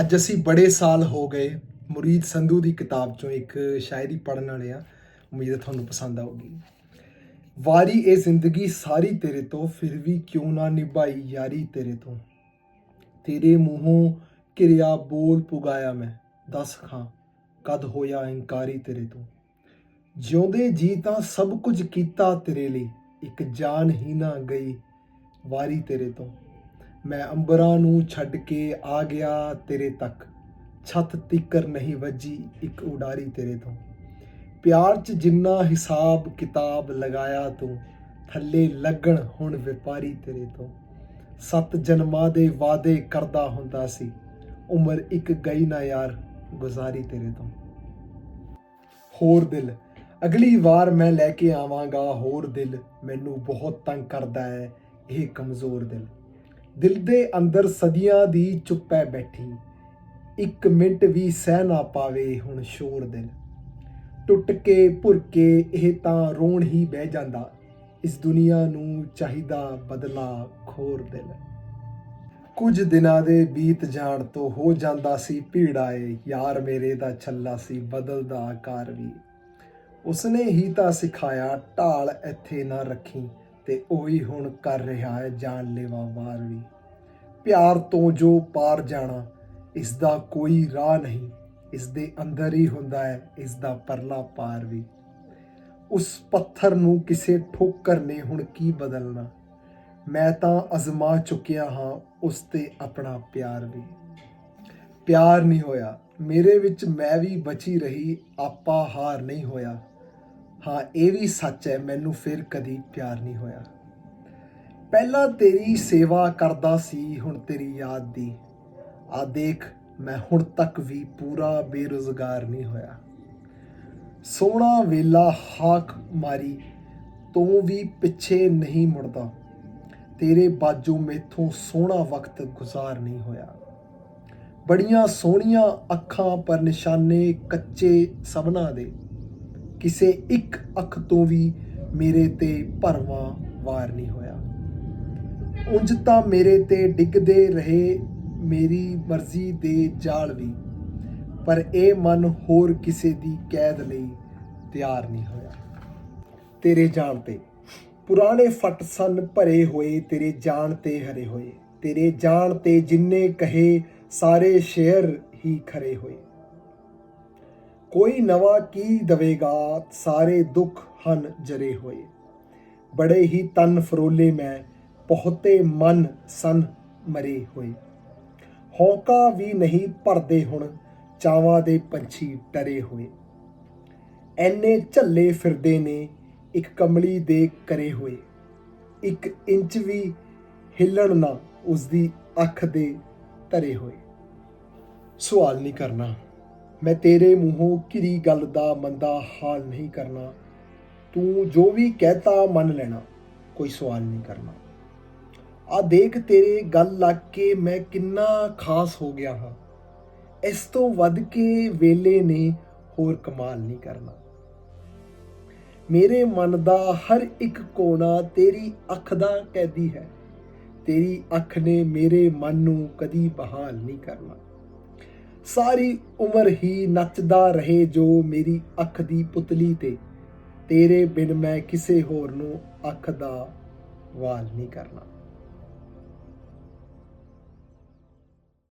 ਅੱਜ ਅਸੀਂ ਬੜੇ ਸਾਲ ਹੋ ਗਏ ਮੁਰੀਦ ਸੰਧੂ ਦੀ ਕਿਤਾਬ ਚੋਂ ਇੱਕ ਸ਼ਾਇਰੀ ਪੜਨ ਵਾਲੇ ਆ। ਉਮੀਦ ਹੈ ਤੁਹਾਨੂੰ ਪਸੰਦ ਆਊਗੀ। ਵਾਰੀ ਇਹ ਜ਼ਿੰਦਗੀ ਸਾਰੀ ਤੇਰੇ ਤੋਂ, ਫਿਰ ਵੀ ਕਿਉਂ ਨਾ ਨਿਭਾਈ ਯਾਰੀ ਤੇਰੇ ਤੋਂ। ਤੇਰੇ ਮੂੰਹੋਂ ਕਿਰਿਆ ਬੋਲ ਪੁਗਾਇਆ ਮੈਂ, ਦੱਸ ਖਾਂ ਕਦ ਹੋਇਆ ਇਨਕਾਰੀ ਤੇਰੇ ਤੋਂ। ਜਿਉਂਦੇ ਜੀ ਤਾਂ ਸਭ ਕੁਝ ਕੀਤਾ ਤੇਰੇ ਲਈ, ਇੱਕ ਜਾਨ ਹੀ ਨਾ ਗਈ ਵਾਰੀ ਤੇਰੇ ਤੋਂ। ਮੈਂ ਅੰਬਰਾਂ ਨੂੰ ਛੱਡ ਕੇ ਆ ਗਿਆ ਤੇਰੇ ਤੱਕ। ਛੱਤ ਤਿੱਕਰ ਨਹੀਂ ਵੱਜੀ ਇੱਕ ਉਡਾਰੀ ਤੇਰੇ ਤੋਂ। ਪਿਆਰ 'ਚ ਜਿੰਨਾ ਹਿਸਾਬ ਕਿਤਾਬ ਲਗਾਇਆ ਤੂੰ, ਥੱਲੇ ਲੱਗਣ ਹੁਣ ਵਪਾਰੀ ਤੇਰੇ ਤੋਂ। ਸੱਤ ਜਨਮਾਂ ਦੇ ਵਾਅਦੇ ਕਰਦਾ ਹੁੰਦਾ ਸੀ, ਉਮਰ ਇੱਕ ਗਈ ਨਾ ਯਾਰ, ਗੁਜ਼ਾਰੀ ਤੇਰੇ ਤੋਂ। ਹੋਰ ਦਿਲ, ਅਗਲੀ ਵਾਰ ਮੈਂ ਲੈ ਕੇ ਆਵਾਂਗਾ ਹੋਰ ਦਿਲ, ਮੈਨੂੰ ਬਹੁਤ ਤੰਗ ਕਰਦਾ ਹੈ ਇਹ ਕਮਜ਼ੋਰ ਦਿਲ। ਦਿਲ ਦੇ ਅੰਦਰ ਸਦੀਆਂ ਦੀ ਚੁੱਪ ਬੈਠੀ। ਇੱਕ ਮਿੰਟ ਵੀ ਸਹਿ ਨਾ ਪਾਵੇ ਹੁਣ ਸ਼ੋਰ ਦਿਲ। ਟੁੱਟ ਕੇ ਭੁਰ ਕੇ ਇਹ ਤਾਂ ਰੋਣ ਹੀ ਬਹਿ ਜਾਂਦਾ। ਇਸ ਦੁਨੀਆ ਨੂੰ ਚਾਹੀਦਾ ਬਦਲਾ ਖੋਰ ਦਿਲ। ਕੁਝ ਦਿਨਾਂ ਦੇ ਬੀਤ ਜਾਣ ਤੋਂ ਹੋ ਜਾਂਦਾ ਸੀ ਭੀੜਾਏ ਯਾਰ ਮੇਰੇ ਦਾ ਛੱਲਾ ਸੀ ਬਦਲਦਾ ਆਕਾਰ ਵੀ ਉਸਨੇ ਹੀ ਤਾਂ ਸਿਖਾਇਆ, ਢਾਲ ਇੱਥੇ ਨਾ ਰੱਖੀ। ਤੇ ਉਹੀ ਹੁਣ ਕਰ ਰਿਹਾ ਹੈ ਜਾਨਲੇਵਾ ਵਾਰ ਵੀ ਪਿਆਰ ਤੋਂ ਜੋ ਪਾਰ ਜਾਣਾ ਇਸ ਦਾ ਕੋਈ ਰਾਹ ਨਹੀਂ। ਇਸ ਦੇ ਅੰਦਰ ਹੀ ਹੁੰਦਾ ਹੈ ਇਸ ਦਾ ਪਰਲਾ ਪਾਰ ਵੀ। ਉਸ ਪੱਥਰ ਨੂੰ ਕਿਸੇ ਠੋਕਰ ਨੇ ਹੁਣ ਕੀ ਬਦਲਣਾ? ਮੈਂ ਤਾਂ ਅਜ਼ਮਾ ਚੁੱਕਿਆ ਹਾਂ ਉਸ ਤੇ ਆਪਣਾ ਪਿਆਰ ਵੀ। ਪਿਆਰ ਨਹੀਂ ਹੋਇਆ। ਮੇਰੇ ਵਿੱਚ ਮੈਂ ਵੀ ਬਚੀ ਰਹੀ, ਆਪਾ ਹਾਰ ਨਹੀਂ ਹੋਇਆ। ਹਾਂ, ਇਹ ਵੀ ਸੱਚ ਹੈ, ਮੈਨੂੰ ਫਿਰ ਕਦੀ ਪਿਆਰ ਨਹੀਂ ਹੋਇਆ। ਪਹਿਲਾਂ ਤੇਰੀ ਸੇਵਾ ਕਰਦਾ ਸੀ, ਹੁਣ ਤੇਰੀ ਯਾਦ ਦੀ। ਆ ਦੇਖ, ਮੈਂ ਹੁਣ ਤੱਕ ਵੀ ਪੂਰਾ ਬੇਰੁਜ਼ਗਾਰ ਨਹੀਂ ਹੋਇਆ। ਸੋਹਣਾ ਵੇਲਾ ਹਾਕ ਮਾਰੀ, ਤੂੰ ਵੀ ਪਿੱਛੇ ਨਹੀਂ ਮੁੜਦਾ। ਤੇਰੇ ਬਾਜੂ ਮੇਥੋਂ ਸੋਹਣਾ ਵਕਤ ਗੁਜ਼ਾਰ ਨਹੀਂ ਹੋਇਆ। ਬੜੀਆਂ ਸੋਹਣੀਆਂ ਅੱਖਾਂ ਪਰ ਨਿਸ਼ਾਨੇ ਕੱਚੇ ਸਭਨਾ ਦੇ। ਕਿਸੇ ਇੱਕ ਅੱਖ ਤੋਂ ਵੀ ਮੇਰੇ ਤੇ ਭਰਵਾਂ ਵਾਰ ਨਹੀਂ ਹੋਇਆ। ਉਂਝ ਤਾਂ ਮੇਰੇ ਤੇ ਡਿੱਗਦੇ ਰਹੇ ਮੇਰੀ ਮਰਜ਼ੀ ਦੇ ਜਾਲ ਵੀ, ਪਰ ਇਹ ਮਨ ਹੋਰ ਕਿਸੇ ਦੀ ਕੈਦ ਲਈ ਤਿਆਰ ਨਹੀਂ ਹੋਇਆ। ਤੇਰੇ ਜਾਣ ਤੇ, ਪੁਰਾਣੇ ਫਟ ਸਨ ਭਰੇ ਹੋਏ, ਤੇਰੇ ਜਾਣ ਤੇ ਹਰੇ ਹੋਏ, ਤੇਰੇ ਜਾਣ ਤੇ ਜਿੰਨੇ ਕਹੇ ਸਾਰੇ ਸ਼ੇਰ ਹੀ ਖਰੇ ਹੋਏ। ਕੋਈ ਨਵਾਂ ਕੀ ਦਵੇਗਾ, ਸਾਰੇ ਦੁੱਖ ਹਨ ਜਰੇ ਹੋਏ। ਬੜੇ ਹੀ ਤਨ ਫਰੋਲੇ ਮੈਂ, ਬਹੁਤੇ ਮਨ ਸਨ ਮਰੇ ਹੋਏ। ਹੌਕਾ ਵੀ ਨਹੀਂ ਭਰਦੇ ਹੁਣ, ਚਾਵਾਂ ਦੇ ਪੰਛੀ ਡਰੇ ਹੋਏ। ਐਨੇ ਝੱਲੇ ਫਿਰਦੇ ਨੇ, ਇੱਕ ਕਮਲੀ ਦੇ ਕਰੇ ਹੋਏ। ਇੱਕ ਇੰਚ ਵੀ ਹਿੱਲਣ ਨਾ ਉਸ ਦੀ ਅੱਖ ਦੇ ਧਰੇ ਹੋਏ। ਸਵਾਲ ਨਹੀਂ ਕਰਨਾ। ਮੈਂ ਤੇਰੇ ਮੂੰਹੋਂ ਕਿਰੀ ਗੱਲ ਦਾ ਮੰਦਾ ਹਾਲ ਨਹੀਂ ਕਰਨਾ। ਤੂੰ ਜੋ ਵੀ ਕਹਤਾ ਮੰਨ ਲੈਣਾ, ਕੋਈ ਸਵਾਲ ਨਹੀਂ ਕਰਨਾ। ਆ ਦੇਖ ਤੇਰੇ ਗੱਲ ਲੱਗ ਕੇ ਮੈਂ ਕਿੰਨਾ ਖਾਸ ਹੋ ਗਿਆ ਹਾਂ। ਇਸ ਤੋਂ ਵੱਧ ਕੇ ਵੇਲੇ ਨੇ ਹੋਰ ਕਮਾਲ ਨਹੀਂ ਕਰਨਾ। ਮੇਰੇ ਮਨ ਦਾ ਹਰ ਇੱਕ ਕੋਣਾ ਤੇਰੀ ਅੱਖ ਦਾ ਕੈਦੀ ਹੈ। ਤੇਰੀ ਅੱਖ ਨੇ ਮੇਰੇ ਮਨ ਨੂੰ ਕਦੀ ਬਹਾਲ ਨਹੀਂ ਕਰਨਾ। ਸਾਰੀ ਉਮਰ ਹੀ ਨੱਚਦਾ ਰਹੇ ਜੋ ਮੇਰੀ ਅੱਖ ਦੀ ਪੁਤਲੀ ਤੇ। ਤੇਰੇ ਬਿਨ ਮੈਂ ਕਿਸੇ ਹੋਰ ਨੂੰ ਅੱਖ ਦਾ ਵਾਲ ਨਹੀਂ ਕਰਨਾ।